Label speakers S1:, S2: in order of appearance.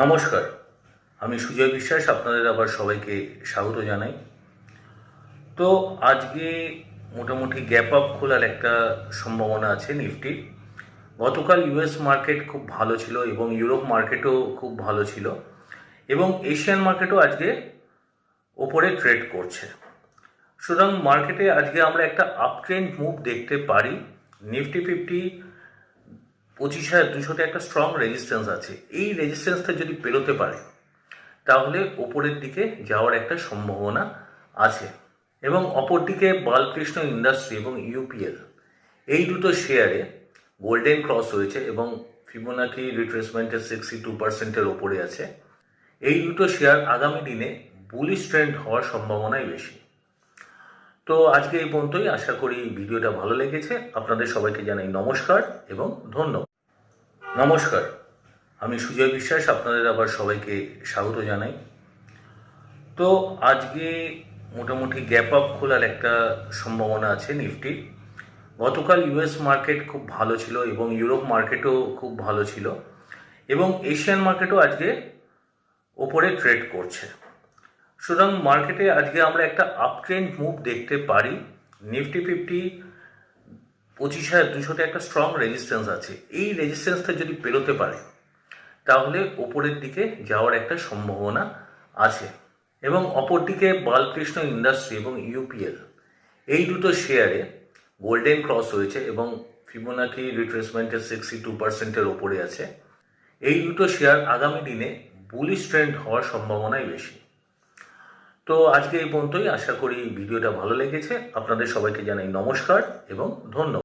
S1: নমস্কার। আমি সুজয় বিশ্বাস, আপনাদের আবার সবাইকে স্বাগত জানাই। তো আজকে মোটামুটি গ্যাপ আপ খোলার একটা সম্ভাবনা আছে নিফটির গতকাল ইউএস মার্কেট খুব ভালো ছিল এবং ইউরোপ মার্কেটও খুব ভালো ছিল এবং এশিয়ান মার্কেটও আজকে ওপরে ট্রেড করছে। সুতরাং মার্কেটে আজকে আমরা একটা আপ ট্রেন্ড মুভ দেখতে পারি। নিফটি ফিফটি পঁচিশ হাজার দুশোতে একটা স্ট্রং রেজিস্ট্যান্স আছে। এই রেজিস্ট্যান্সটা যদি পেরোতে পারে, তাহলে ওপরের দিকে যাওয়ার একটা সম্ভাবনা আছে এবং অপরদিকে বালকৃষ্ণ ইন্ডাস্ট্রি এবং ইউপিএল এই দুটো শেয়ারে গোল্ডেন ক্রস হয়েছে এবং ফিবোনাকি রিট্রেসমেন্টের সিক্সটি টু পার্সেন্টের ওপরে আছে। এই দুটো শেয়ার আগামী দিনে বুলিশ ট্রেন্ড হওয়ার সম্ভাবনাই বেশি। তো আজকে এই পর্যন্তই। আশা করি ভিডিওটা ভালো লেগেছে। আপনাদের সবাইকে জানাই নমস্কার এবং ধন্যবাদ। নমস্কার। আমি সুজয় বিশ্বাস, আপনাদের আবার সবাইকে স্বাগত জানাই। তো আজকে মোটামুটি গ্যাপ আপ খোলার একটা সম্ভাবনা আছে নিফটির গতকাল ইউএস মার্কেট খুব ভালো ছিল এবং ইউরোপ মার্কেটও খুব ভালো ছিল এবং এশিয়ান মার্কেটও আজকে ওপরে ট্রেড করছে। সুতরাং মার্কেটে আজকে আমরা একটা আপ ট্রেন্ড মুভ দেখতে পারি। নিফটি ফিফটি পঁচিশ হাজার দুশোতে একটা স্ট্রং রেজিস্ট্যান্স আছে। এই রেজিস্ট্যান্সটা যদি পেরোতে পারে, তাহলে ওপরের দিকে যাওয়ার একটা সম্ভাবনা আছে এবং অপরদিকে বালকৃষ্ণ ইন্ডাস্ট্রি এবং ইউপিএল এই দুটো শেয়ারে গোল্ডেন ক্রস হয়েছে এবং ফিবোনাকি রিট্রেসমেন্টের সিক্সটি টু পার্সেন্টের ওপরে আছে। এই দুটো শেয়ার আগামী দিনে বুলিশ ট্রেন্ড হওয়ার সম্ভাবনাই বেশি। তো আজকে এই পর্যন্তই। আশা করি ভিডিওটা ভালো লেগেছে। আপনাদের সবাইকে জানাই নমস্কার এবং ধন্যবাদ।